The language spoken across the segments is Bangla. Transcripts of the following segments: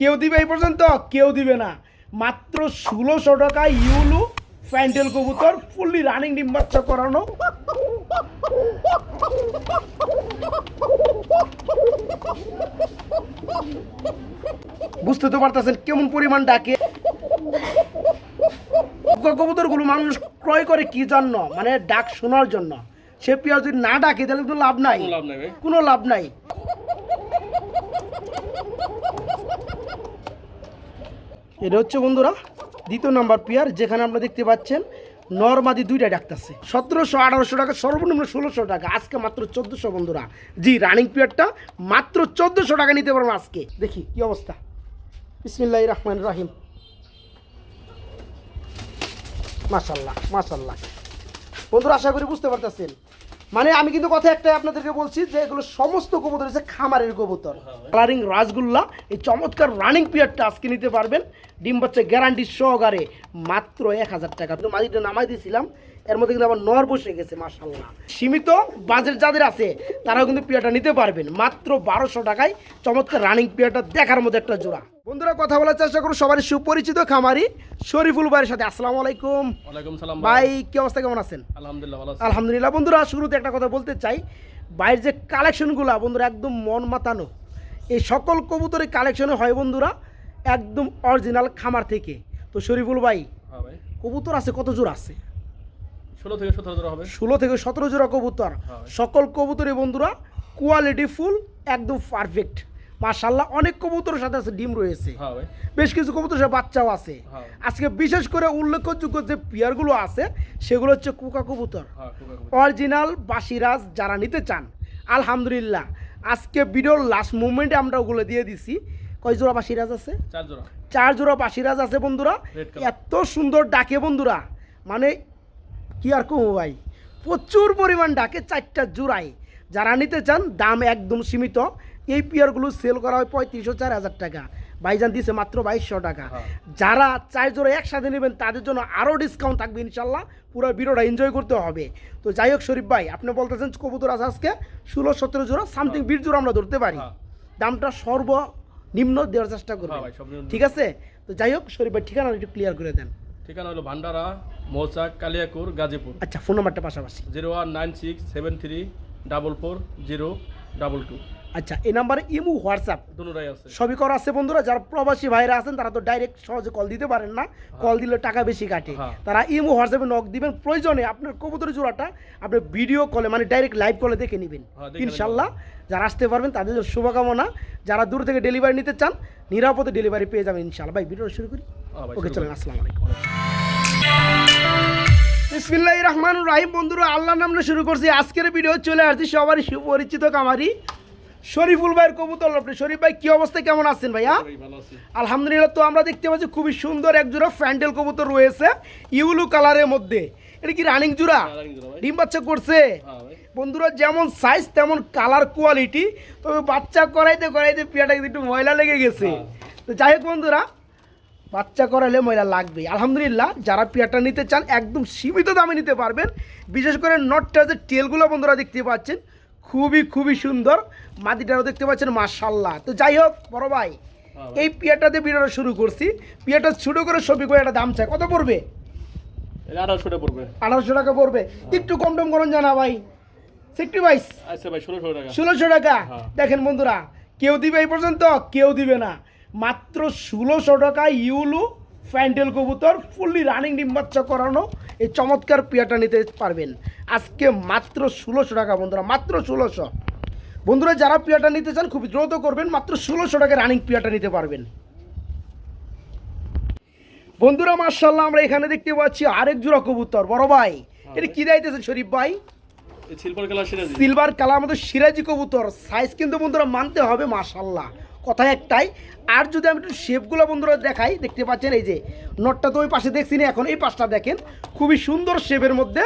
কেউ দিবে এই পর্যন্ত? কেউ দিবে না। মাত্র ষোলোশো টাকা ইউলু প্যান্ডেল কবুতর ফুললি রানিং ডিম বাচ্চা করানো। বুঝতে তো পারতেছেন কেমন পরিমাণ ডাকে কবুতরগুলো মানুষ ক্রয় করে কি জন্য? মানে ডাক শোনার জন্য। সে পেঁয়াজ যদি না ডাকে তাহলে তো লাভ নাই। কোনো লাভ নাই কোনো লাভ নাই। এটা হচ্ছে বন্ধুরা দ্বিতীয় নাম্বার পেয়ার, যেখানে আপনারা দেখতে পাচ্ছেন নর্মাদি দুইটা ডাকতেছে সতেরোশো, আঠারোশো টাকা, সর্বনিম্ন ষোলোশো টাকা। আজকে মাত্র চোদ্দোশো বন্ধুরা। জি রানিং পেয়ারটা মাত্র চোদ্দোশো টাকা নিতে পারবেন আজকে। দেখি, কি অবস্থা? বিসমিল্লাহ রহমান রাহিম। মাশাল্লাহ মাশাল্লাহ। বন্ধুরা, আশা করি বুঝতে পারতেছেন। মানে আমি কিন্তু কথা একটাই আপনাদেরকে বলছি যে এগুলো সমস্ত কবুতর হচ্ছে খামারের কবুতর। কালারিং রাসগুল্লা এই চমৎকার রানিং পিয়ারটা আজকে নিতে পারবেন। ডিম বাচ্চা গ্যারান্টি সহকারে মাত্র এক হাজার টাকা। কিন্তু মাটিটা নামাই দিয়েছিলাম এর মধ্যে কিন্তু আবার নর বসে গেছে মাশাল্লাহ সীমিত বাজেট যাদের আছে তারাও কিন্তু পিয়াটা নিতে পারবেন। মাত্র বারোশো টাকায় চমৎকার রানিং পিয়াটা দেখার মতো একটা জোড়া। বন্ধুরা কথা বলার চেষ্টা করুন সবারই সুপরিচিত খামারি শরীফুল ভাইয়ের সাথে। আসসালামু আলাইকুম। সালাম ভাই। কি অবস্থা কেমন আছেন? আলহামদুলিল্লাহ আলহামদুলিল্লাহ। বন্ধুরা শুরুতে একটা কথা বলতে চাই। বাইরের যে কালেকশনগুলো বন্ধুরা একদম মন মাতানো। এই সকল কবুতরের কালেকশনে হয় বন্ধুরা একদম অরিজিনাল খামার থেকে। তো শরীফুল ভাই হ্যাঁ ভাই। কবুতর আছে কত জোড়া আছে? ষোলো থেকে সতেরো জোড়া হবে। ষোলো থেকে সতেরো জোড়া কবুতর। হ্যাঁ। সকল কবুতরে বন্ধুরা কোয়ালিটি ফুল একদম পারফেক্ট মাশাল্লাহ অনেক কবুতরের সাথে আছে ডিম রয়েছে। হ্যাঁ বেশ কিছু কবুতরের সাথে বাচ্চাও আছে। হ্যাঁ। আজকে বিশেষ করে উল্লেখযোগ্য যে পিয়ারগুলো আছে সেগুলো হচ্ছে কুকা কবুতর। অরিজিনাল বাসিরাজ যারা নিতে চান আলহামদুলিল্লাহ। আজকে ভিডিওর লাস্ট মুভমেন্টে আমরা ওগুলো দিয়ে দিছি। কয় জোড়া বাসিরাজ আছে? চার জোড়া। চার জোড়া বাসিরাজ আছে বন্ধুরা। এত সুন্দর ডাকে বন্ধুরা। মানে কি আর কমো ভাই? প্রচুর পরিমাণ ডাকে চারটা জোড়াই যারা নিতে চান দাম একদম সীমিত। এই পিয়ারগুলো সেল করা হয় পঁয়ত্রিশশো চার হাজার টাকা। ভাইজান দিছে মাত্র বাইশশো টাকা। হ্যাঁ। যারা চার জোড়া একসাথে নেবেন তাদের জন্য আরও ডিসকাউন্ট থাকবে ইনশাল্লাহ। পুরো ভিডিওটা এনজয় করতে হবে। তো যাই হোক শরীফ ভাই আপনি বলতেছেন কবুতর আছে আজকে ষোলো সতেরো জোড়া সামথিং বিশ জোড়া আমরা ধরতে পারি। হ্যাঁ। দামটা সর্বনিম্ন দেওয়ার চেষ্টা হ্যাঁ সর্বনিম্ন। ঠিক আছে? তো যাই হোক শরীফ ভাই ঠিকানা একটু ক্লিয়ার করে দেন। ঠিকানা হলো ভান্ডারা মৌচাক কালিয়াকুর গাজীপুর। আচ্ছা ফোন নাম্বারটা পাশাপাশি। Zero one nine six seven three double four zero double two. আচ্ছা এই নাম্বারে ইমু হোয়াটসঅ্যাপ দুটাই আছে। সবই করা আছে বন্ধুরা যারা প্রবাসী ভাইরা আছেন তারা তো ডাইরেক্ট সহজে কল দিতে পারেন না। কল দিলে টাকা বেশি কাটে। হ্যাঁ। তারা ইমু হোয়াটসঅ্যাপে নক দিবেন। প্রয়োজনে আপনার কবুতরের জোড়াটা আপনি ভিডিও কলে মানে ডাইরেক্ট লাইভ কলে দেখে নেবেন। হ্যাঁ, ইনশাল্লাহ যারা আসতে পারবেন তাদের জন্য শুভকামনা। যারা দূর থেকে ডেলিভারি নিতে চান নিরাপদে ডেলিভারি পেয়ে যাবেন ইনশাল্লাহ। ভাই ভিডিও শুরু করি? হ্যাঁ ওকে চলেন করুন। আসসালামু আলাইকুম। বিসমিল্লাহ রহমান রাহিম। বন্ধুরা আল্লাহ নামে শুরু করছি। আজকের ভিডিও চলে আসছি সবারই সুপরিচিত কামারি। শরীফুল ভাইয়ের কবুতর আপনি। শরীফ ভাই কি অবস্থা? কেমন আছেন ভাইয়া? আলহামদুলিল্লাহ তো আমরা দেখতে পাচ্ছি খুবই সুন্দর এক জোড়া ফ্যান্ডেল কবুতর রয়েছে ইউলু কালারের মধ্যে। এটা কি রানিং জোড়া? হ্যাঁ। ডিম বাচ্চা করছে? হ্যাঁ বন্ধুরা যেমন সাইজ তেমন কালার কোয়ালিটি তবে বাচ্চা করাইতে করাইতে পিয়াটা একটু ময়লা লেগে গেছে। হ্যাঁ। তো যাই হোক বন্ধুরা বাচ্চা করালে ময়লা লাগবে আলহামদুলিল্লাহ যারা পিয়াটা নিতে চান একদম সীমিত দামে নিতে পারবেন। বিশেষ করে নটটা যে টেলগুলো বন্ধুরা দেখতে পাচ্ছেন। খুবই খুবই সুন্দর। মাদিটারও দেখতে পাচ্ছেন মার্শাল্লাহ তো যাই হোক বড় ভাই হ্যাঁ এই পিয়াটাতে ভিডিওটা শুরু করছি। পিয়াটা শুরু করে ছবি করে একটা দাম চাই। কত পড়বে? এটা আঠারোশোটা পড়বে। আঠারোশো টাকা পড়বে। একটু কম টম করুন জানা ভাই। আচ্ছা ভাই ষোলোশো টাকা। ষোলোশো টাকা? হ্যাঁ। দেখেন বন্ধুরা কেউ দিবে এই পর্যন্ত কেউ দিবে না। মাত্র ষোলোশো টাকা ইউলু ফ্যান্ডেল কবুতর ফুললি রানিং ডিম বাচ্চা করানো এই চমৎকার পিয়াটা নিতে পারবেন। আজকে মাত্র ষোলোশো টাকা বন্ধুরা মাত্র ষোলোশো। বন্ধুরা যারা পিয়াটা নিতে চান খুব দ্রুত করবেন মাত্র ষোলোশো টাকা রানিং পিয়াটা নিতে পারবেন। বন্ধুরা মার্শাল্লাহ আমরা এখানে দেখতে পাচ্ছি আরেক জোড়া কবুতর। বড় ভাই এটা কি দাইতেছেন শরীফ ভাই? সিলভার কালার সিলভার কালার মতো সিরাজি কবুতর। সাইজ কিন্তু বন্ধুরা মানতে হবে মাশাল্লাহ কথা একটাই আর যদি আমি একটু শেপগুলো বন্ধুরা দেখাই দেখতে পাচ্ছেন এই যে নটটা তো ওই পাশে দেখছি না এখন এই পাশটা দেখেন খুবই সুন্দর শেপের মধ্যে।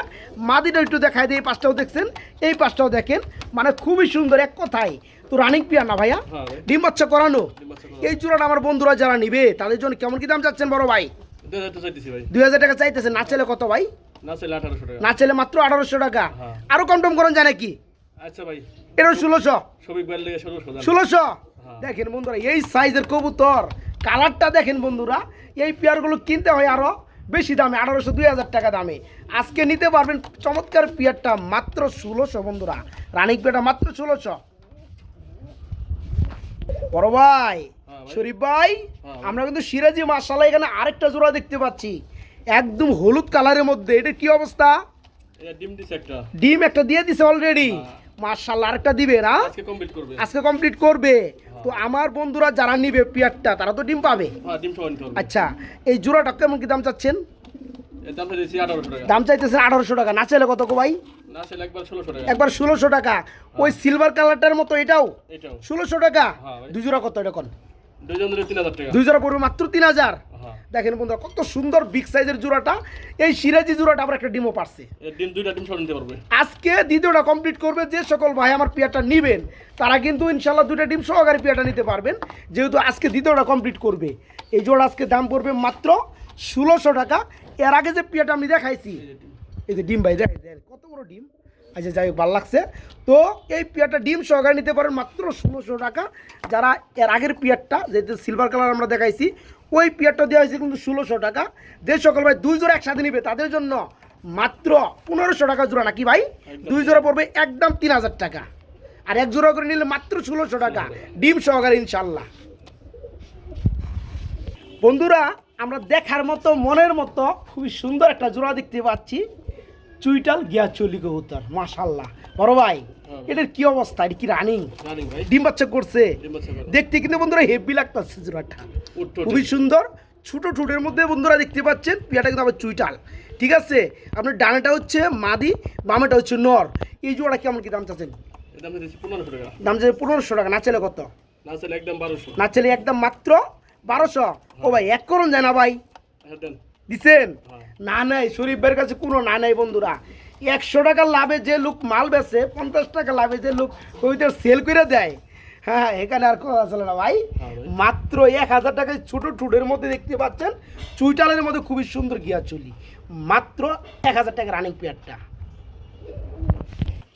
মাদিটা একটু দেখাই দিয়ে এই পাশটাও দেখছেন এই পাশটাও দেখেন মানে খুবই সুন্দর এক কথায় তো রানিং পিয়া না ভাইয়া? হ্যাঁ ডিম বাচ্চা করানো। এই চূড়াটা আমার বন্ধুরা যারা নিবে তাদের জন্য কেমন কি দাম চাচ্ছেন বড় ভাই? দুই হাজার টাকা চাইতেছে না চাইলে কত ভাই? না চাইলে মাত্র আঠারোশো টাকা। হ্যাঁ। আরও কম টম করেন জানে কি? আচ্ছা ভাই। এটা ষোলোশো। ষোলোশো। দেখেন বন্ধুরা এই সাইজের কবুতর কালারটা দেখেন বন্ধুরা এই পেয়ারগুলো কিনতে হয় আরও বেশি দামে আঠারোশো দুই হাজার টাকা দামে। আজকে নিতে পারবেন চমৎকার পেয়ারটা মাত্র ষোলোশো বন্ধুরা রানিক পেয়ারটা মাত্র ষোলোশো। বড় ভাই হ্যাঁ ভাই। শরীফ ভাই হ্যাঁ আমরা কিন্তু সিরাজি মাসালা এখানে আরেকটা জোড়া দেখতে পাচ্ছি। একদম হলুদ কালারের মধ্যে এটা কি অবস্থা? ডিম একটা। দিয়ে দিছে অলরেডি হ্যাঁ। মার্শাল্লাহ আরেকটা দিবে না আজকে কমপ্লিট করবে। করবে। তো আমার বন্ধুরা যারা নিবে পিয়ারটা তারা তো ডিম পাবে? হ্যাঁ আচ্ছা এই জোড়াটা কেমন কি দাম চাচ্ছেন? দাম চাইতেছেন আঠারোশো টাকা। না চাইলে কত ভাই? একবার ষোলোশো টাকা। টাকা। ওই সিলভার কালারটার মতো এটাও? ষোলোশো টাকা? হ্যাঁ ভাই। দুই জোড়া কত এটা কোন? দুইজন ধরে তিন হাজার টাকা। দুই জোড়া পড়বে মাত্র তিন হাজার। হ্যাঁ দেখেন বন্ধুরা কত সুন্দর বিগ সাইজের জোড়াটা। এই সিরাজি জোড়াটা আমরা একটা ডিমও পারছে। এর ডিম দুইটা ডিম সহ নিতে পারবে। আজকে দ্বিতীয়টা কমপ্লিট করবে যে সকল ভাই আমার পিয়ারটা নিবেন তারা কিন্তু ইনশাল্লাহ দুটো ডিম সহকারে পিয়ারটা নিতে পারবেন যেহেতু আজকে দ্বিতীয়টা কমপ্লিট করবে। এই জোড়া আজকে দাম পড়বে মাত্র ষোলোশো টাকা। এর আগে যে পিয়ারটা আমি দেখাইছি এই যে ডিম। এই যে ডিম ভাই দেখাই কত বড় ডিম। আচ্ছা যাই হোক ভালো লাগছে। তো এই পিয়ারটা ডিম সহকারে নিতে পারেন মাত্র ষোলোশো টাকা। যারা এর আগের পিয়ারটা যেহেতু সিলভার কালার আমরা দেখাইছি ওই পিয়ারটা দেওয়া হয়েছে কিন্তু ষোলোশো টাকা। যে সকল ভাই দুই জোড়া একসাথে নিবে তাদের জন্য মাত্র পনেরোশো টাকা জোড়া নাকি ভাই? দুই জোড়া পড়বে একদম তিন হাজার টাকা। আর এক জোড়া করে নিলে মাত্র ষোলোশো টাকা। ডিম সহকারে ইনশাল্লাহ বন্ধুরা আমরা দেখার মতো মনের মতো খুবই সুন্দর একটা জোড়া দেখতে পাচ্ছি। চুইটাল গিয়া চলি কবুতর মাশাল্লাহ বড় ভাই। এটার কি অবস্থা? এটা কি রানিং ডিম বাচ্চা করছে? দেখতে কিন্তু বন্ধুরা হেভি লাগতেছে জোড়াটা। খুবই সুন্দর। ছোট ঠোঁটের মধ্যে বন্ধুরা দেখতে পাচ্ছেন পিয়াটা কিন্তু আবার চুইটাল। ঠিক আছে? আপনার ডানাটা হচ্ছে মাদি বামেটা হচ্ছে নর। এই জোড়া কেমন কি দাম চাচ্ছেন? দাম চাচ্ছে পনেরোশো টাকা। না চলে কত? না চলে একদম মাত্র বারোশো। ও ভাই এক করুন যায় না ভাই। হ্যাঁ দিছেন? হ্যাঁ। না নাই শরীফের কাছে কোনো না নাই বন্ধুরা। একশো টাকা লাভে যে লোক মাল বেচে পঞ্চাশ টাকা লাভে যে লোক ওইটা সেল করে দেয়। হ্যাঁ এখানে আর কথা চলে না ভাই। হ্যাঁ মাত্র এক হাজার টাকায় ছোট ঠুটের মধ্যে দেখতে পাচ্ছেন চুইটালের মধ্যে খুবই সুন্দর গিয়া চলি। মাত্র এক হাজার টাকা রানিং পেয়ারটা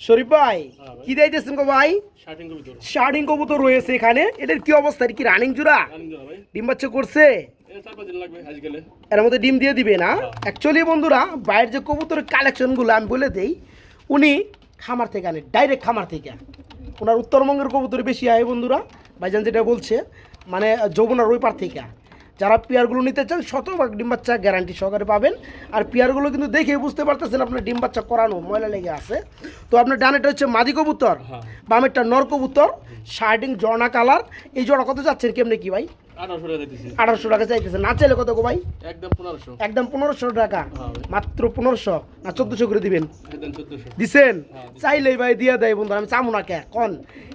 শরীফ ভাই হ্যাঁ কি দিয়েছেন গো ভাই? শার্টিং কবি তোর শার্টিং কবুতর রয়েছে এখানে। এটার কি অবস্থা? কি রানিং জোড়া? ডিম বাচ্চা করছে? এর মধ্যে ডিম দিয়ে দিবে না। অ্যাকচুয়ালি বন্ধুরা বাইরের যে কবুতরের কালেকশনগুলো আমি বলে দেই উনি খামার থেকে আনে ডাইরেক্ট খামার থেকে। ওনার উত্তরবঙ্গের কবুতর বেশি আয় বন্ধুরা ভাইজান যেটা বলছে মানে যৌবনার ওই পার থেকে। যারা পেয়ারগুলো নিতে চান শতভাগ ডিম বাচ্চা গ্যারান্টি সহকারে পাবেন। আর পেয়ারগুলো কিন্তু দেখে বুঝতে পারতেছেন আপনার ডিম বাচ্চা করানো ময়লা লেগে আছে। তো আপনার ডানেটা হচ্ছে মাদি কবুতর হ্যাঁ। বামেরটা নর কবুতর শার্টিং জর্না কালার। এই জোড়া কত যাচ্ছেন কেমনে কি ভাই? আঠারোশো টাকা চাইতেছে। না চাইলে কত গো ভাই? একদম পনেরোশো। একদম পনেরোশো টাকা। হ্যাঁ মাত্র পনেরোশো। না চোদ্দশো করে দিবেন। দিছেন? হ্যাঁ, চাইলেই ভাই দিয়ে দেয় বন্ধু আমি চামু না কে? কন?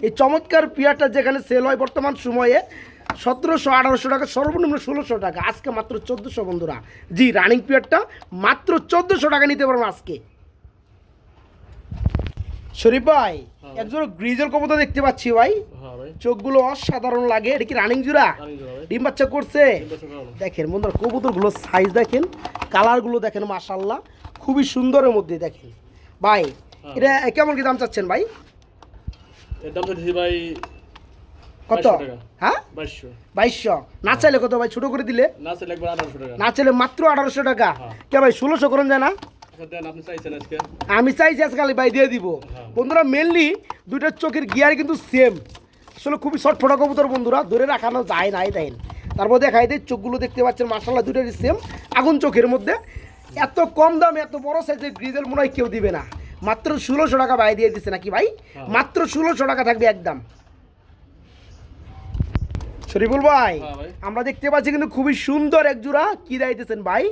এই চমৎকার পিয়ারটা যেখানে সেল হয় বর্তমান সময়ে সতেরোশো আঠারোশো টাকা সর্বনিম্ন ষোলোশো টাকা। আজকে মাত্র চোদ্দোশো বন্ধুরা। জি রানিং পিয়ারটা মাত্র চোদ্দোশো টাকা নিতে পারবেন আজকে। শরীফ ভাই হ্যাঁ। একজন গ্রিজেল কবুতর দেখতে পাচ্ছি ভাই। হ্যাঁ চোখগুলো অসাধারণ লাগে। এটা কি রানিং জোড়া? ডিম বাচ্চা করছে? দেখেন বন্ধুরা কবুতরগুলো সাইজ দেখেন কালারগুলো দেখেন মাশাল্লাহ খুবই সুন্দরের মধ্যে দেখেন। ভাই হ্যাঁ। এটা কেমন কি দাম চাচ্ছেন ভাই? দাম ভাই কত? হ্যাঁ? বাইশশো। না চাইলে কত ভাই? ছোট করে দিলে? না চাইলে মাত্র আঠারোশো টাকা। হ্যাঁ। কে ভাই ষোলোশো করেন যায় না? আচ্ছা আমি চাইছি আজকাল ভাই দিয়ে দিব। হ্যাঁ। বন্ধুরা মেনলি দুইটার চোখের গিয়ার কিন্তু সেম আসলে খুবই ছটফটা কবুতর বন্ধুরা ধরে রাখানো যায় নাই দেন তারপর দেখাই দেয় চোখগুলো দেখতে পাচ্ছেন মাসাল্লাহ দুইটারই সেম আগুন চোখের মধ্যে। এত কম দামে এত বড় সাইজের গ্রিজেল মনে হয় কেউ দিবে না। মাত্র ষোলোশো টাকা ভাই দিয়ে দিচ্ছে নাকি ভাই? হ্যাঁ। মাত্র ষোলোশো টাকা থাকবে একদম। শরীফুল ভাই হ্যাঁ ভাই। আমরা দেখতে পাচ্ছি কিন্তু খুবই সুন্দর এক জোড়া। কি দিতেছেন ভাই?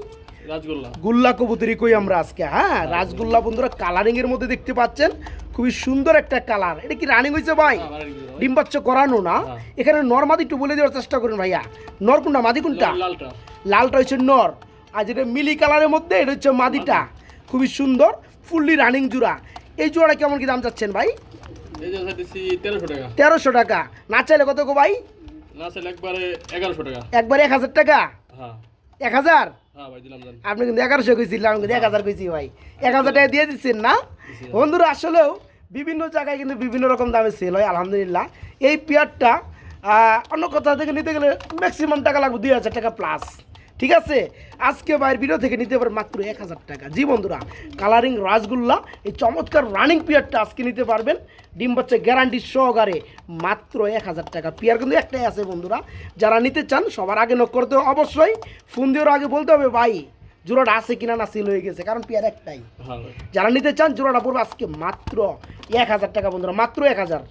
গুল্লা কবুতরি কই আমরা আজকে হ্যাঁ? রাজগুল্লা। বন্ধুরা কালারিং এর মধ্যে দেখতে পাচ্ছেন খুবই সুন্দর একটা কালার এটা কি রানিং হয়েছে ভাই? রানিং জোড়া ভাই। ডিম বাচ্চা করানো না। এখানে নর মাদি একটু বলে দেওয়ার চেষ্টা করুন ভাইয়া। নর কোনটা মাদি কোনটা? লালটা। হচ্ছে নর। আর যেটা মিলি কালারের মধ্যে এটা হচ্ছে মাদিটা। খুবই সুন্দর ফুললি রানিং জোড়া। এই জোড়া কেমন কি দাম চাচ্ছেন ভাই? তেরোশো টাকা। না চাইলে কত গো ভাই? না চাইলে একবারে এগারোশো টাকা। একবার এক হাজার টাকা? হ্যাঁ। এক হাজার? হ্যাঁ আপনি কিন্তু এগারোশো কইছিলেন আমি কিন্তু এক হাজার কইছি ভাই। এক হাজার টাকা দিয়ে দিচ্ছেন না? বন্ধুরা আসলেও বিভিন্ন জায়গায় কিন্তু বিভিন্ন রকম দামে সেল হয় আলহামদুলিল্লাহ। এই পেয়ারটা অন্য কোথাও থেকে নিতে গেলে ম্যাক্সিমাম টাকা লাগবে দুই হাজার টাকা প্লাস ঠিক আছে? আজকে বাইরের ভিডিও থেকে নিতে পারে মাত্র এক হাজার টাকা। জি বন্ধুরা কালারিং রাসগুল্লা এই চমৎকার রানিং পিয়ারটা আজকে নিতে পারবেন। ডিম বাচ্চা গ্যারান্টি সহকারে মাত্র এক হাজার টাকা। পিয়ার কিন্তু একটাই আছে বন্ধুরা। যারা নিতে চান সবার আগে নক করতে হবে অবশ্যই। ফোন দিয়েও আগে বলতে হবে ভাই জোড়াটা আছে কিনা না সিল হয়ে গেছে? কারণ পিয়ার একটাই। হ্যাঁ যারা নিতে চান জোড়াটা পড়বে আজকে মাত্র এক হাজার টাকা বন্ধুরা মাত্র এক হাজার।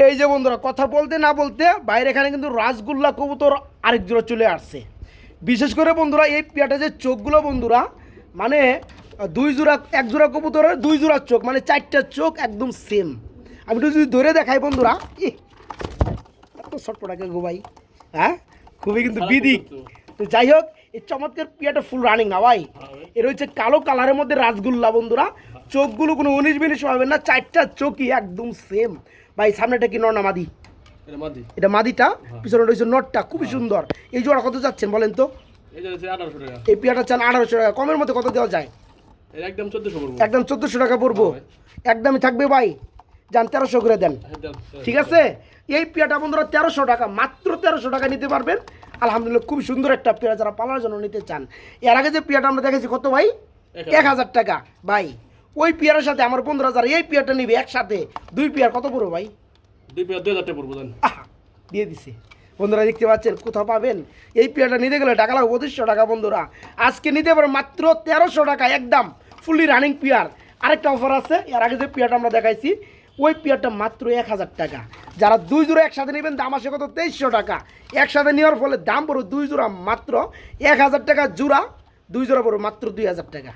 এই যে বন্ধুরা কথা বলতে না বলতে বাইরে এখানে কিন্তু রাসগোল্লা কবুতর আরেক জোড়া চলে আসছে। বিশেষ করে বন্ধুরা এই পেয়াটা যে চোখগুলো বন্ধুরা মানে দুই জোড়া এক জোড়া কবুতরের দুই জোড়া চোখ মানে চারটা চোখ একদম সেম আমি একটু যদি ধরে দেখাই বন্ধুরা ইহ, এত ছটপটাকে গো ভাই। হ্যাঁ? খুবই কিন্তু বিদিক। তো যাই হোক এই চমৎকার পিয়াটা ফুল রানিং না হ্যাঁ। ভাই। এর হচ্ছে কালো কালারের মধ্যে রাসগুল্লা বন্ধুরা। চোখগুলো কোনো উনিশ বিনিশ পাবেন না চারটা চোখই একদম সেম ভাই সামনেটা কি নর না মাদি? এটা মাদিটা হ্যাঁ। পিছনে রয়েছে নটটা খুবই সুন্দর। এই জোড়া কত যাচ্ছেন বলেন তো? এই পিয়াটা চান আঠারোশো টাকা। কমের মধ্যে কত দেওয়া যায়? একদম চোদ্দশো টাকা পড়ব। হ্যাঁ একদমই থাকবে ভাই। যান তেরোশো করে দেন। হ্যাঁ, ঠিক আছে? এই পেয়াটা বন্ধুরা তেরোশো টাকা মাত্র তেরোশো টাকা নিতে পারবেন। আলহামদুলিল্লাহ খুব সুন্দর একটা পেয়ারা যারা পালার জন্য নিতে চান। এর আগে যে পেয়াটা আমরা দেখেছি কত ভাই? এক হাজার। টাকা। ভাই ওই পেয়ারের সাথে আমার পনেরো হাজার এই পেয়ারটা নিবে একসাথে। দুই পেয়ার কত পড়ো ভাই? দুই পেয়ার দুই হাজার টাকা পড়ব দিয়ে দিছে। বন্ধুরা দেখতে পাচ্ছেন কোথাও পাবেন? এই পেয়ারটা নিতে গেলে টাকা লাগবে পঁচিশশো টাকা বন্ধুরা। আজকে নিতে পারে মাত্র তেরোশো টাকা একদম ফুললি রানিং পেয়ার। আরেকটা অফার আছে এর আগে যে পেয়ারটা আমরা দেখাইছি ওই পেয়ারটা মাত্র এক হাজার টাকা। যারা দুই জোড়া একসাথে নেবেন দাম আসে কত? তেইশশো টাকা। একসাথে নেওয়ার ফলে দাম পড়ো দুই জোড়া মাত্র এক হাজার টাকা জোড়া দুই জোড়া পড়ো মাত্র দুই হাজার টাকা।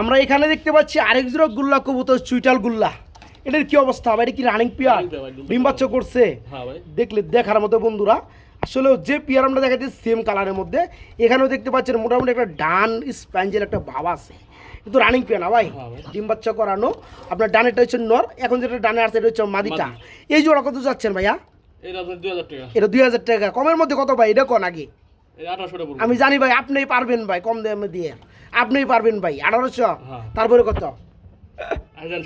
আমরা এখানে দেখতে পাচ্ছি আরেক জোড়া গুল্লা কবুতর চুইটাল গুল্লা। এটার কি অবস্থা? ভাই এটা কি রানিং পিয়ার Running ডিম বাচ্চা করছে? হ্যাঁ দেখলে দেখার মতো বন্ধুরা। আসলে যে পিয়ার আমরা দেখাচ্ছি সেম কালারের মধ্যে। এখানেও দেখতে পাচ্ছেন মোটামুটি একটা ডান স্প্যাঞ্জের একটা ভাব আছে। কিন্তু রানিং পেয়ে না ভাই। হ্যাঁ ভাই। ডিম বাচ্চা করানো। আপনার ডানেটা হচ্ছে নর এখন যেটা ডানে আছে এটা হচ্ছে মাদিটা এই জোড়া কত যাচ্ছেন ভাইয়া? এটা দুই হাজার টাকা। কমের মধ্যে কত ভাই? এটা কোন আগে? আমি জানি ভাই আপনি পারবেন ভাই কম দামে দিয়ে। আপনি পারবেন ভাই আঠারোশো। হ্যাঁ। তারপরে কত?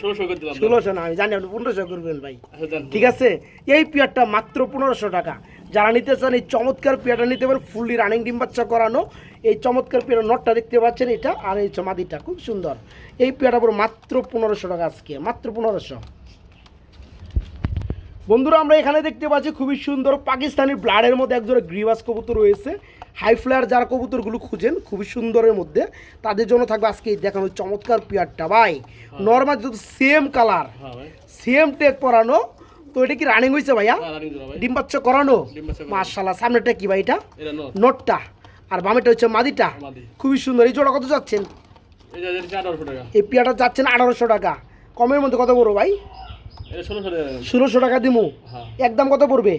ষোলোশো দেন। ষোলোশো না আমি জানি আপনি পনেরোশো করবেন ভাই। আচ্ছা ঠিক আছে? এই পেয়ারটা মাত্র পনেরোশো টাকা। যারা নিতে চান এই চমৎকার পেয়ারটা নিতে পারেন ফুললি রানিং ডিম বাচ্চা করানো। এই চমৎকার পেয়ার নটটা দেখতে পাচ্ছেন এটা আর এই মাদিটা খুব সুন্দর। এই পেয়ারটা পুরো মাত্র পনেরোশো টাকা আজকে মাত্র পনেরোশো। বন্ধুরা আমরা এখানে দেখতে পাচ্ছি খুবই সুন্দর পাকিস্তানি ব্লাডের মধ্যে একজোড়া গ্রিবাস কবুতর রয়েছে। হাই ফ্লায়ার যারা কবুতরগুলো খুঁজেন খুবই সুন্দরের মধ্যে তাদের জন্য থাকবে আজকে দেখানো চমৎকার পেয়ারটা। ভাই নর্মাল যদি সেম কালার সেম টেক পরানো তো এটা কি রানিং হয়েছে ভাইয়া? হ্যাঁ ডিম বাচ্চা করানো? মার্শাল্লাহ সামনেটা কি ভাই এটা? নোটটা। আর বামেটা হচ্ছে মাদিটা। মাদি। খুবই সুন্দর। এই জোড়া কত যাচ্ছেন? এই পিয়াটা যাচ্ছেন আঠারোশো টাকা। কমের মধ্যে কত পড়ব ভাই? ষোলোশো টাকা দিমু। হ্যাঁ। একদম কত পড়বে?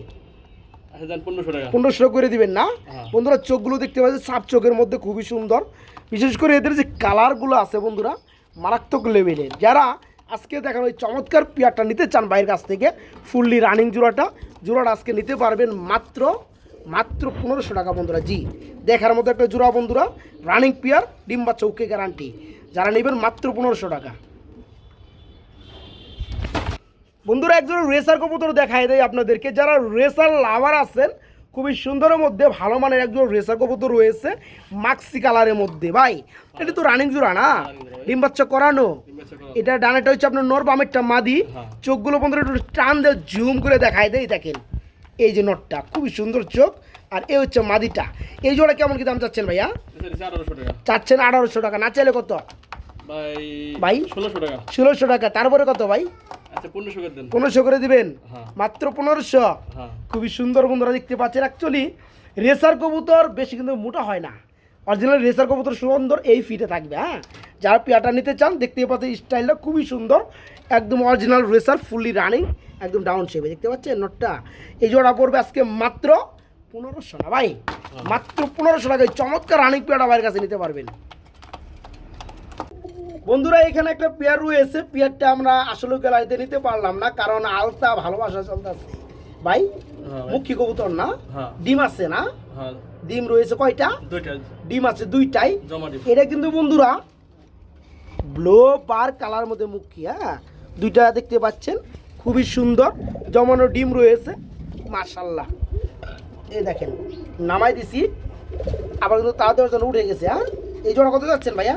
পনেরোশো টাকা। করে দিবেন না? হ্যাঁ। বন্ধুরা চোখগুলো দেখতে পাচ্ছেন সাপ চোখের মধ্যে খুবই সুন্দর। বিশেষ করে এদের যে কালারগুলো আছে বন্ধুরা মারাত্মক লেভেলের যারা আজকে দেখানো ওই চমৎকার পেয়ারটা নিতে চান বাইরের কাছ থেকে ফুললি রানিং জোড়াটা জোড়াটা আজকে নিতে পারবেন মাত্র মাত্র পনেরোশো টাকা বন্ধুরা জি। দেখার মতো একটা জোড়া বন্ধুরা রানিং পেয়ার ডিম বা চৌকে গ্যারান্টি যারা নেবেন মাত্র পনেরোশো টাকা। বন্ধুরা একজন রেসার কবুতর দেখায় দেয় আপনাদেরকে। যারা রেসার লাভার আছেন খুবই সুন্দরের মধ্যে ভালো মানের একজন রেসার কবুতর রয়েছে মাক্সি কালারের মধ্যে। ভাই এটা তো রানিং জোড়া না? ডিম বাচ্চা করানো। এটা ডানাটা হচ্ছে আপনার নর বামেরটা মাদি। হ্যাঁ। চোখগুলো বন্ধুরা একটু টান দিয়ে জুম করে দেখায় দেয় দেখেন। এই যে নটটা খুবই সুন্দর চোখ। আর এই হচ্ছে মাদিটা। এই জোড়া কেমন কি দাম চাচ্ছেন ভাইয়া? টাকা। চাচ্ছেন আঠারোশো টাকা না চাইলে কত? ভাই ভাই? ষোলোশো টাকা। ষোলোশো টাকা তারপরে কত ভাই? আচ্ছা পনেরোশো করে দেন। পনেরোশো করে দিবেন? হ্যাঁ। মাত্র পনেরোশো? হ্যাঁ। খুবই সুন্দর বন্ধুরা দেখতে পাচ্ছেন। অ্যাকচুয়ালি রেসার কবুতর বেশি কিন্তু মোটা হয় না। অরিজিনাল রেসার কবুতর সুন্দর এই ফিটে থাকবে হ্যাঁ? যারা পেয়াটা নিতে চান দেখতে পাচ্ছেন স্টাইলটা খুবই সুন্দর। একদম অরিজিনাল রেসার ফুললি রানিং একদম ডাউন শেপে দেখতে পাচ্ছেন নোটটা? এই জোড়া পড়বে আজকে মাত্র পনেরোশো না ভাই? মাত্র পনেরোশো টাকায়। চমৎকার রানিং পেয়ারটা বাইরের কাছে নিতে পারবেন। বন্ধুরা এখানে একটা পেয়ার রয়েছে। পেয়ারটা আমরা আসলে গ্যালারিতে নিতে পারলাম না কারণ আলতা ভালোবাসা চলতেছে। ভাই হ্যাঁ ভাই। মুখী কবুতর না? হ্যাঁ। ডিম আছে না? হ্যাঁ। ডিম রয়েছে কয়টা? ডিম আছে দুইটাই। এটা কিন্তু বন্ধুরা ব্লো বার কালার মধ্যে মুখী হ্যাঁ? দুইটা দেখতে পাচ্ছেন খুবই সুন্দর। জমানো ডিম রয়েছে মাশাল্লাহ এই দেখেন নামাই দিছি আবার কিন্তু তাড়াতাড়ি জন্য উঠে গেছে হ্যাঁ? এই জন্য কত যাচ্ছেন ভাইয়া?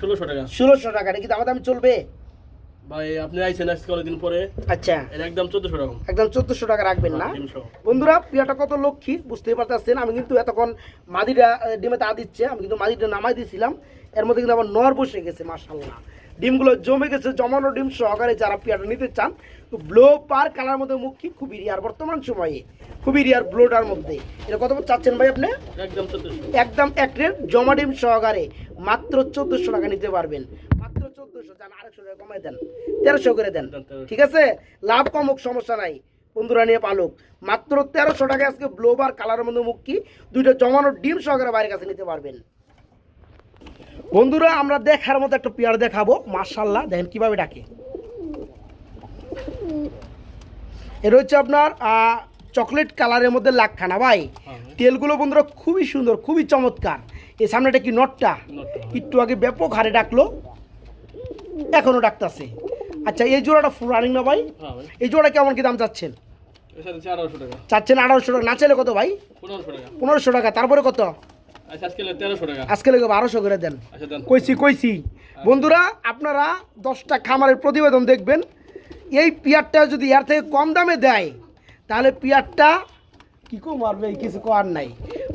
ষোলোশো টাকা। ষোলোশো টাকা নাকি দামা দামি চলবে? ভাই আপনি আইসেন আজকে অনেকদিন পরে। আচ্ছা। একদম চোদ্দশো টাকা। একদম চোদ্দোশো টাকা রাখবেন না। সহ। বন্ধুরা পিয়াটা কত লক্ষ্মী বুঝতেই পারতেছেন। আমি কিন্তু এতক্ষণ মাদিটা ডিমে তা দিচ্ছে। আমি কিন্তু মাদিটা নামাই দিয়েছিলাম এর মধ্যে কিন্তু আবার নর বসে গেছে মাশাল্লাহ ডিমগুলো জমে গেছে জমানো ডিম সহকারে যারা পিয়াটা নিতে চান তো ব্লো পার কালার মধ্যে মুখী খুবই রিয়ার বর্তমান সময়ে। খুবই রিয়ার ব্লোটার মধ্যে। এটা কত চাচ্ছেন ভাই আপনি? একদম একদম এক রেট জমা ডিম সহকারে। মাত্র চোদ্দোশো টাকা নিতে পারবেন। মাত্র চোদ্দোশো যান আরেকশো টাকা কমাই দেন। তেরোশো করে দেন। ঠিক আছে? লাভ কমুক সমস্যা নাই। বন্ধুরা নিয়ে পালুক। মাত্র তেরোশো টাকা আজকে ব্লোবার কালারের মধ্যে মুক্তি দুইটা জমানো ডিম সহকারে বাইরের কাছে নিতে পারবেন। বন্ধুরা আমরা দেখার মতো একটা পেয়ার দেখাবো। মার্শাল্লাহ দেখেন কীভাবে ডাকে। এটা হচ্ছে আপনার চকলেট কালারের মধ্যে লাখখানা ভাই। হ্যাঁ, তেলগুলো বন্ধুরা খুবই সুন্দর খুবই চমৎকার। এই সামনেটা কি নটটা? নটটা। একটু আগে ব্যাপক হারে ডাকলো এখনও ডাকতেছে। আচ্ছা এই জোড়াটা ফুল রানিং না ভাই? হ্যাঁ এই জোড়া কেমন কি দাম চাচ্ছেন? চাচ্ছেন আঠারোশো টাকা না চাইলে কত ভাই? পনেরোশো টাকা। তারপরে কত? আচ্ছা আজকে তেরোশো টাকা। আজকে লেগে বারোশো করে দেন। আচ্ছা দেন। কইছি কইছি। বন্ধুরা আপনারা দশটা খামারের প্রতিবেদন দেখবেন। এই পিয়ারটা যদি এর থেকে কম দামে দেয় তাহলে পিয়ারটা কি কো মারবে? কিছু করার নাই।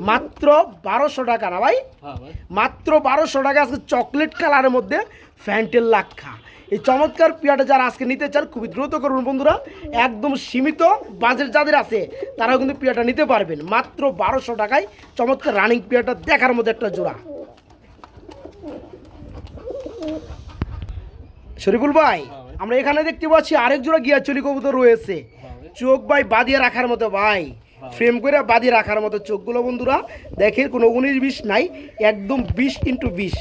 মাত্র বারোশো টাকা না ভাই? হ্যাঁ ভাই। মাত্র বারোশো টাকা আজকে চকলেট কালারের মধ্যে ফ্যান্টেল লাক্ষা। এই চমৎকার পিয়াটা যারা আজকে নিতে চান খুবই দ্রুত করুন বন্ধুরা। একদম সীমিত বাজেট যাদের আছে তারাও কিন্তু পিয়াটা নিতে পারবেন। মাত্র বারোশো টাকায় চমৎকার রানিং পিয়াটা দেখার মধ্যে একটা জোড়া। শরীফুল ভাই হ্যাঁ আমরা এখানে দেখতে পাচ্ছি আরেক জোড়া গিয়া চলি কবুতর রয়েছে। ভাই চোখ ভাই বাঁধিয়ে রাখার মতো ভাই। ফ্রেম করে বাঁধিয়ে রাখার মতো চোখগুলো বন্ধুরা দেখে কোনো উনিশ বিশ নাই একদম বিশ ইন্টু বিশ।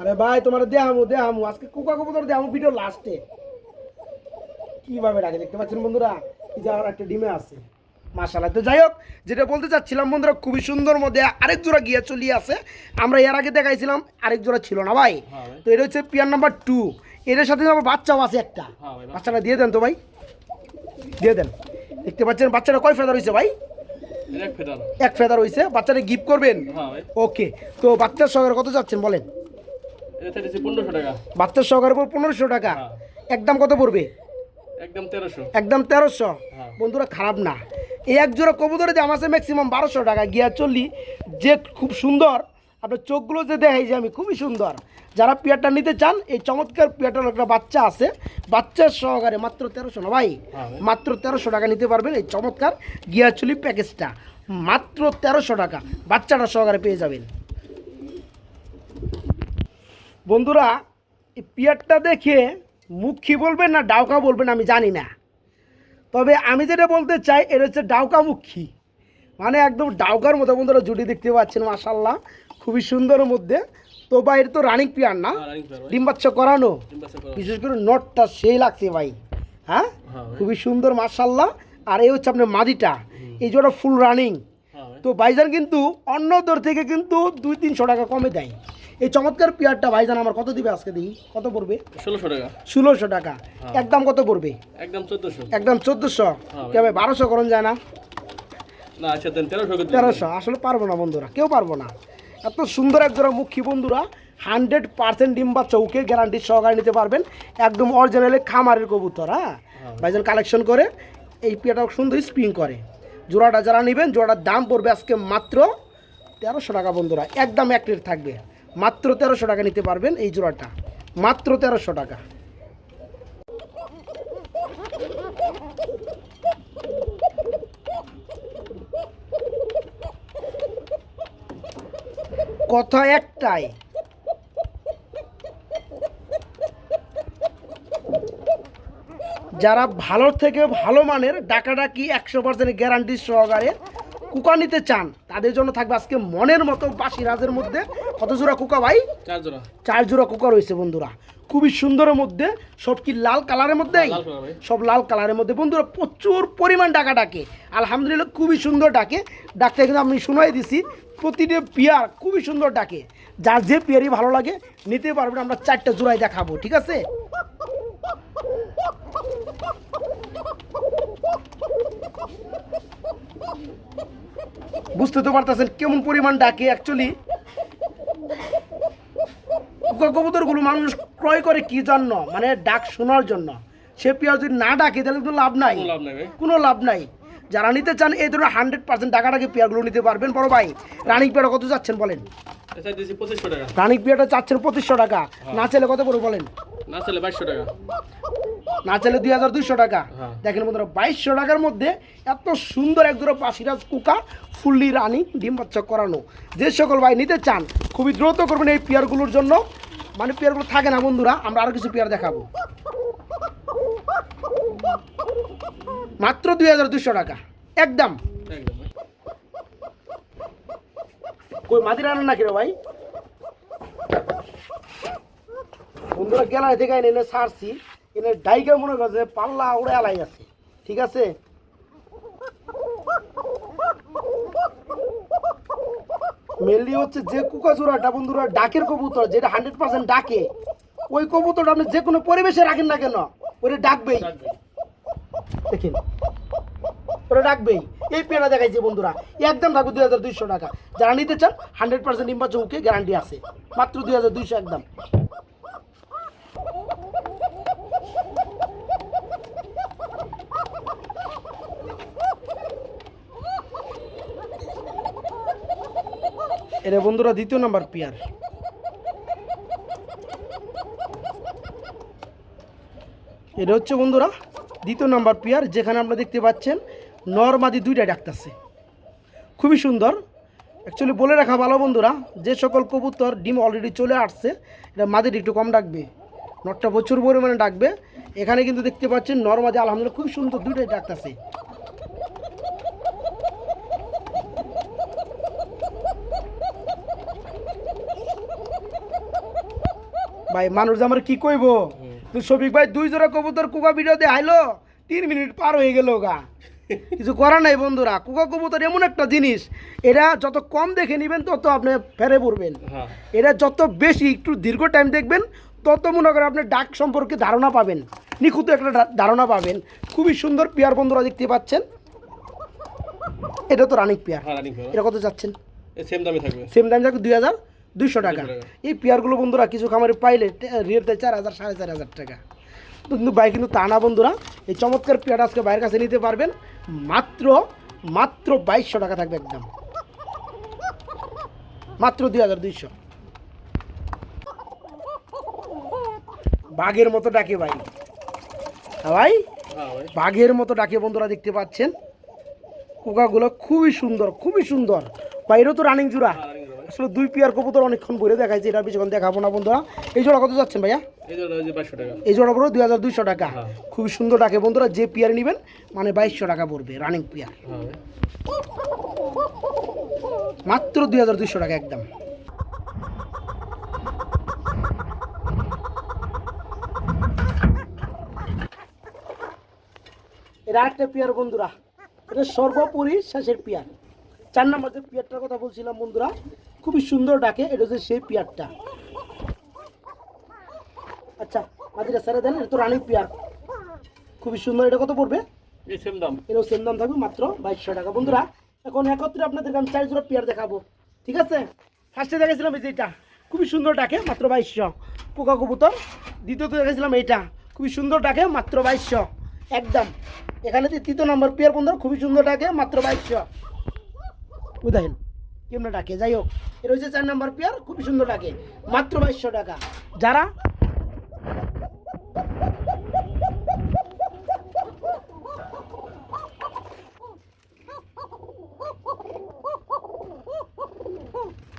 আরে ভাই তোমার দেহামু দেহামু আজকে কুকা কবুতর দেহামু ভিডিও লাস্টে কীভাবে রাখে দেখতে পাচ্ছেন বন্ধুরা? এই যে একটা ডিমে আছে। মাশাল্লাহ তো যাই হোক যেটা বলতে চাচ্ছিলাম বন্ধুরা খুবই সুন্দর মধ্যে আরেক জোড়া গিয়া চলিয়ে আছে। আমরা এর আগে দেখাইছিলাম আরেক জোড়া ছিল না ভাই। ভাই। তো এটা হচ্ছে পিয়ার নাম্বার টু এটার সাথে আমার বাচ্চাও আছে একটা। হ্যাঁ বাচ্চাটা দিয়ে দেন তো ভাই। দিয়ে দেন। দেখতে পাচ্ছেন বাচ্চাটা কয় ফেদার হয়েছে ভাই? এক ফেদার হয়েছে বাচ্চাটা গিফট করবেন? হ্যাঁ ওকে তো বাচ্চার সহকারে কত যাচ্ছেন বলেন? বাচ্চার সহকারে পনেরোশো টাকা। হ্যাঁ। একদম কত পড়বে? একদম তেরোশো। একদম তেরোশো। হ্যাঁ। বন্ধুরা খারাপ না। এই এক জোড়া কবুতরে দাম আছে ম্যাক্সিমাম বারোশো টাকা। গিয়া চললি যে খুব সুন্দর আপনার চোখগুলো যে দেখাই যে আমি খুবই সুন্দর। যারা পিয়ারটা নিতে চান এই চমৎকার পিয়ারটার একটা বাচ্চা আছে। বাচ্চার সহকারে মাত্র তেরোশো না ভাই? হ্যাঁ মাত্র তেরোশো টাকা নিতে পারবেন এই চমৎকার গিয়াচুলি প্যাকেজটা। মাত্র তেরোশো টাকা। বাচ্চাটা সহকারে পেয়ে যাবেন। বন্ধুরা এই পিয়ারটা দেখে মুখী বলবেন না ডাউকা বলবেন আমি জানি না। তবে আমি যেটা বলতে চাই এটা হচ্ছে ডাউকা মুখী। মানে একদম ডাউকার মতো বন্ধুরা জুটি দেখতে পাচ্ছেন মাসাল্লাহ খুবই সুন্দরের মধ্যে। তো ভাই এটা তো রানিং পিয়ার না? হ্যাঁ ডিম বাচ্চা করানো। বিশেষ করে নটটা সেই লাগছে ভাই হ্যাঁ? হ্যাঁ খুবই সুন্দর মার্শাল্লাহ আর এই হচ্ছে আপনার মাদিটা। এই জোড়া ফুল রানিং তো ভাইজান কিন্তু অন্য দর থেকে কিন্তু দুই তিনশো টাকা কমে দেয়। এই চমৎকার পেয়ারটা ভাইজান আমার কত দিবে আজকে দেখি কত পড়বে? ষোলোশো টাকা। ষোলোশো টাকা। হ্যাঁ। একদম কত পড়বে? একদম চোদ্দশো। একদম চোদ্দোশো। কেবে বারোশো করণ যায় না? আচ্ছা তেরোশো। আসলে পারব না বন্ধুরা। কেউ পারব না। এত সুন্দর এক জোড়া মুখী বন্ধুরা হান্ড্রেড পার্সেন্ট ডিম ডিম্বা চৌকে গ্যারান্টি সহকারে নিতে পারবেন। একদম অরিজিনালি খামারের কবুতর হ্যাঁ? ভাইজান কালেকশন করে এই পিয়াটা সুন্দর স্প্রিং করে। জোড়াটা যারা নেবেন জোড়াটার দাম পড়বে আজকে মাত্র তেরোশো টাকা বন্ধুরা একদম এক থাকবে। মাত্র তেরোশো টাকা নিতে পারবেন এই জোড়াটা মাত্র তেরোশো টাকা। কথা একটাই। যারা ভালো থেকে ভালো মানের ডাকাডাকি একশো পার্সেন্ট গ্যারান্টি সহকারে কুকা নিতে চান তাদের জন্য থাকবে আজকে মনের মতো বাসি রাজের মধ্যে। কত জোড়া কুকা ভাই? চার জোড়া। চার জোড়া কুকা রয়েছে বন্ধুরা। খুবই সুন্দরের মধ্যে সব কি লাল কালারের কালার ভাই। সব লাল কালারের মধ্যে। বন্ধুরা প্রচুর পরিমাণ ডাকা ডাকে। আলহামদুলিল্লাহ খুবই সুন্দর ডাকে। ডাকটা কিন্তু আমি শুনাই দিছি প্রতিটি পেয়ার খুবই সুন্দর ডাকে। যার যে পেয়ারই ভালো লাগে নিতে পারবেন আমরা চারটা জোড়াই দেখাবো ঠিক আছে? বুঝতে তো পারতেছেন কেমন পরিমাণ ডাকে অ্যাকচুয়ালি কবুতরগুলো মানুষ ক্রয় করে কি জন্য? মানে ডাক শোনার জন্য। সে পেয়ার যদি না ডাকে তাহলে তো লাভ নাই। কোনো লাভ নাই কোনো লাভ নাই। যারা নিতে চান এই ধরনের হান্ড্রেড পার্সেন্ট টাকাটাকে পেয়ারগুলো নিতে পারবেন। বড় ভাই রানিক পেয়ারটা কত যাচ্ছেন বলেন? রানিক পেয়ারটা চাচ্ছেন পঁচিশশো টাকা। না চাইলে কত করে বলেন? না চলে বাইশশো টাকা। না চাইলে দুই হাজার দুইশো টাকা। হ্যাঁ। দেখেন বন্ধুরা বাইশশো টাকার মধ্যে এত সুন্দর এক জোড়া পাশিরাজ কুকা ফুল্লি রানি ডিম বাচ্চা করানো। যে সকল ভাই নিতে চান খুবই দ্রুত করবেন এই পেয়ারগুলোর জন্য। মানে পেয়ারগুলো থাকে না বন্ধুরা, আমরা আরও কিছু পেয়ার দেখাবো। মাত্র দুই হাজার দুইশো টাকা, একদম। কই, মাদির আনেন না কিরে ভাই? বন্ধুরা, গেলায় থেকে এনে ছাড়ছি এনে ডাইকা মনে করছে পাল্লা উড়ে আলাই আছে, ঠিক আছে? মেনলি হচ্ছে যে কুকা জোড়াটা বন্ধুরা, ডাকের কবুতর, যেটা হান্ড্রেড পার্সেন্ট ডাকে, ওই কবুতরটা আপনি যে কোনো পরিবেশে রাখেন না কেন ওটা ডাকবেই। দেখেন, ওরা ডাকবেই। এই পেয়ারা দেখাইছে বন্ধুরা, একদম থাকবে দুই হাজার দুইশো টাকা। যারা নিতে চান হান্ড্রেড পার্সেন্ট ইম্বা চৌকে গ্যারান্টি আছে। মাত্র দুই হাজার দুইশো একদম। এরে বন্ধুরা দ্বিতীয় নাম্বার পেয়ার। এটা হচ্ছে বন্ধুরা দ্বিতীয় নাম্বার পেয়ার, যেখানে আপনারা দেখতে পাচ্ছেন নরমাদি দুইটা ডাকতেছে। খুবই সুন্দর। অ্যাকচুয়ালি বলে রাখা ভালো বন্ধুরা, যে সকল কবুতর ডিম অলরেডি চলে আসছে, এটা মাদির একটু কম ডাকবে। নটটা প্রচুর পরিমাণে ডাকবে। এখানে কিন্তু দেখতে পাচ্ছেন নরমাদি আলহামদুলিল্লাহ খুব সুন্দর দুইটাই ডাকতেছে। ভাই মানুষ আমার কি কইব? তো শফিক ভাই দুই জোড়া কবুতর কুকা ভিডিও দিয়ে আইলো তিন মিনিট পার হয়ে গেল গা। কিছু করার নাই বন্ধুরা কুকা কবুতর এমন একটা জিনিস এটা যত কম দেখে নেবেন তত আপনি ফেরে পড়বেন। হ্যাঁ। এটা যত বেশি একটু দীর্ঘ টাইম দেখবেন তত মনে করেন আপনি ডাক সম্পর্কে ধারণা পাবেন নিখুঁত একটা ধারণা পাবেন। খুবই সুন্দর পেয়ার বন্ধুরা দেখতে পাচ্ছেন। এটা তো রানিক পেয়ার হ্যাঁ এটা কত যাচ্ছেন? সেম দামে থাকবে। সেম দাম যাবে দুই হাজার। দুইশো টাকা। এই পেয়ারগুলো বন্ধুরা কিছু খামারে পাইলে রেট দেয় চার হাজার সাড়ে চার হাজার টাকা। কিন্তু ভাই কিন্তু তা না বন্ধুরা এই চমৎকার পেয়ারটা আজকে বাইরের কাছে নিতে পারবেন। মাত্র মাত্র বাইশশো টাকা থাকবে একদম। মাত্র দুই হাজার দুইশো। বাঘের মতো ডাকে ভাই। হ্যাঁ ভাই? হ্যাঁ বাঘের মতো ডাকে বন্ধুরা দেখতে পাচ্ছেন। কোকাগুলো খুবই সুন্দর খুবই সুন্দর। বাইরেও তো রানিং জুড়া। হ্যাঁ ভাই আসলে দুই পেয়ার কবুতর অনেকক্ষণ ভরে দেখাইছে এটা বেশিক্ষণ দেখাবো না বন্ধুরা। এই জোড়া কত যাচ্ছেন ভাইয়া? এই জোড়া পড়ো দুই হাজার দুইশো টাকা। হ্যাঁ। খুবই সুন্দর ডাকে বন্ধুরা যে পেয়ার নেবেন মানে বাইশশো টাকা পড়বে রানিং পেয়ার। হ্যাঁ। মাত্র দুই হাজার দুইশো টাকা একদম। এটা আরেকটা পেয়ার বন্ধুরা এটা সর্বোপরি শেষের পেয়ার। চার নম্বর যে পেয়ারটার কথা বলছিলাম বন্ধুরা খুবই সুন্দর ডাকে এটা হচ্ছে সেই পেয়ারটা। আচ্ছা মাদিরা স্যারে দেন এটা তো রানিং পেয়ার। খুবই সুন্দর এটা কত পড়বে? এই সেম দাম। এরও সেম দাম থাকবে মাত্র বাইশশো টাকা। বন্ধুরা এখন একত্রে আপনাদেরকে আমি চার জোড়া পেয়ার দেখাবো। ঠিক আছে? ফার্স্টে দেখেছিলাম এই যে এটা। খুবই সুন্দর ডাকে মাত্র বাইশশো। পোকা কবুতর। দ্বিতীয়তে দেখেছিলাম এইটা। খুবই সুন্দর ডাকে মাত্র বাইশশো। একদম। এখানে যে তৃতীয় নম্বর পেয়ার বন্ধুরা খুবই সুন্দর ডাকে মাত্র বাইশশো। বুঝলেন কেমন ডাকে? যাই হোক। এর হচ্ছে চার নম্বর পেয়ার, খুবই সুন্দর লাগে। মাত্র বাইশশো টাকা। যারা?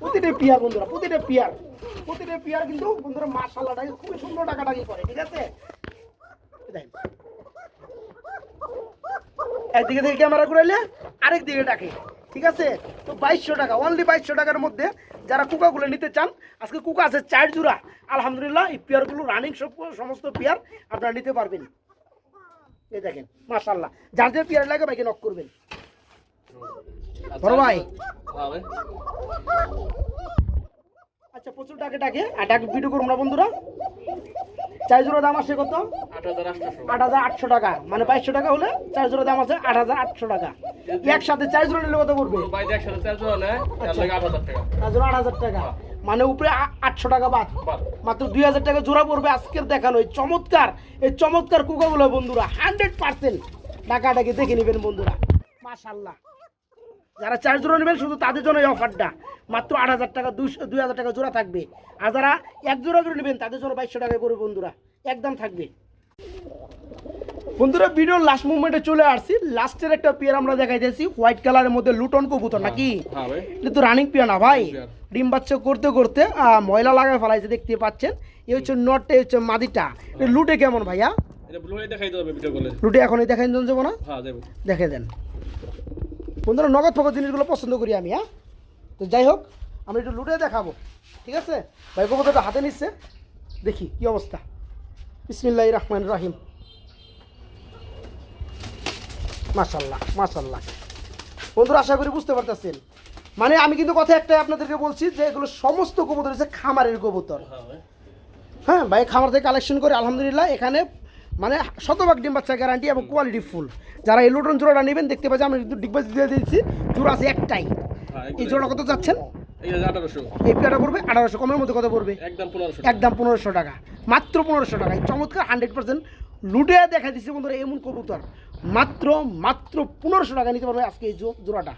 প্রতিটা পিয়ার বন্ধুরা, প্রতিটা পিয়ার প্রতিটা পিয়ার কিন্তু বন্ধুরা মার্শাল্লাহটাকে খুবই সুন্দর টাকাটাকি করে, ঠিক আছে? একদিকে থেকে ক্যামেরা ঘুরাইলে আরেক দিকে ডাকে ঠিক আছে? তো বাইশশো টাকা অনলি বাইশশো টাকার মধ্যে যারা কুকাগুলো নিতে চান আজকে কুকা আছে চার জোড়া। আলহামদুলিল্লাহ এই পেয়ারগুলো রানিং সব সমস্ত পেয়ার আপনারা নিতে পারবেন। এই দেখেন মাশাল্লাহ যার যে পেয়ার লাগে ভাইকে নক করবেন। বড় ভাই। হ্যাঁ আচ্ছা প্রচুর ডাকে ডাকে আর ডাক ভিডিও করুন না বন্ধুরা। চার জোড়া দাম কত? আট হাজার আটশো। টাকা। মানে বাইশশো টাকা হলে চার জোড়া দাম আছে আট হাজার আটশো টাকা। একসাথে চার জোড়া নিলে কত পড়বে? চার জোড়া আট হাজার টাকা। মানে উপরে আটশো টাকা বাদ। বাদ। মাত্র দুই হাজার টাকা জোড়া পড়বে আজকের দেখানো। এই চমৎকার। এই চমৎকার কুকাগুলো বন্ধুরা হান্ড্রেড পার্সেন্ট। টাকাটাকে দেখে নেবেন বন্ধুরা। মাশাল্লাহ যারা চার জোড়া নেবেন শুধু তাদের জন্য এই অফারটা। মাত্র আট হাজার টাকা দুইশো দুই হাজার টাকা জোড়া থাকবে। আর যারা এক জোড়া করে নেবেন তাদের জন্য বাইশশো টাকা করে বন্ধুরা একদম থাকবে। বন্ধুরা ভিডিওর লাস্ট মুভমেন্টে চলে আসছি। লাস্টের একটা পেয়ার আমরা দেখাইতেছি হোয়াইট কালারের মধ্যে লুটন কবুতর নাকি? হ্যাঁ ভাই। এটা তো রানিং পেয়ার না ভাই। ডিম বাচ্চা করতে করতে আহ, ময়লা লাগায় ফেলাইছে দেখতে পাচ্ছেন। এই হচ্ছে নটটা হচ্ছে মাদিটা। লুটে কেমন ভাইয়া? দেখাই লুটে এখনই দেখাই যাব না হ্যাঁ দেখে দেন। বন্ধুরা নগদ ফগদ জিনিসগুলো পছন্দ করি আমি হ্যাঁ? তো যাই হোক আমরা একটু লুটে দেখাবো ঠিক আছে? ভাই কবুতরটা হাতে নিচ্ছে দেখি কি অবস্থা। বিসমিল্লাহ রহমান রাহিম। মাশাল্লাহ মাশাল্লাহ। বন্ধুরা আশা করি বুঝতে পারতেছেন। মানে আমি কিন্তু কথা একটাই আপনাদেরকে বলছি যে এগুলো সমস্ত কবুতর হচ্ছে খামারের কবুতর হ্যাঁ হ্যাঁ ভাই খামার থেকে কালেকশন করে আলহামদুলিল্লাহ এখানে মানে শতভাগ ডিম বাচ্চা গ্যারান্টি এবং কোয়ালিটি ফুল যারা এই লুটন জোড়াটা নেবেন দেখতে পাচ্ছি আমি কিন্তু ডিগবাজ দিয়ে দিয়েছি জোড়া আছে একটাই। হ্যাঁ এই জোড়া কত যাচ্ছেন? এই পেয়ারটা পড়বে আঠারোশো কমের মধ্যে কত পড়বে? একদম পনেরোশো টাকা। মাত্র পনেরোশো টাকা। চমৎকার হান্ড্রেড পার্সেন্ট লুটে দেখা দিচ্ছে বন্ধুরা এমন কবুতর। মাত্র মাত্র পনেরোশো টাকা নিতে পারবে আজকে এই জোড়াটা।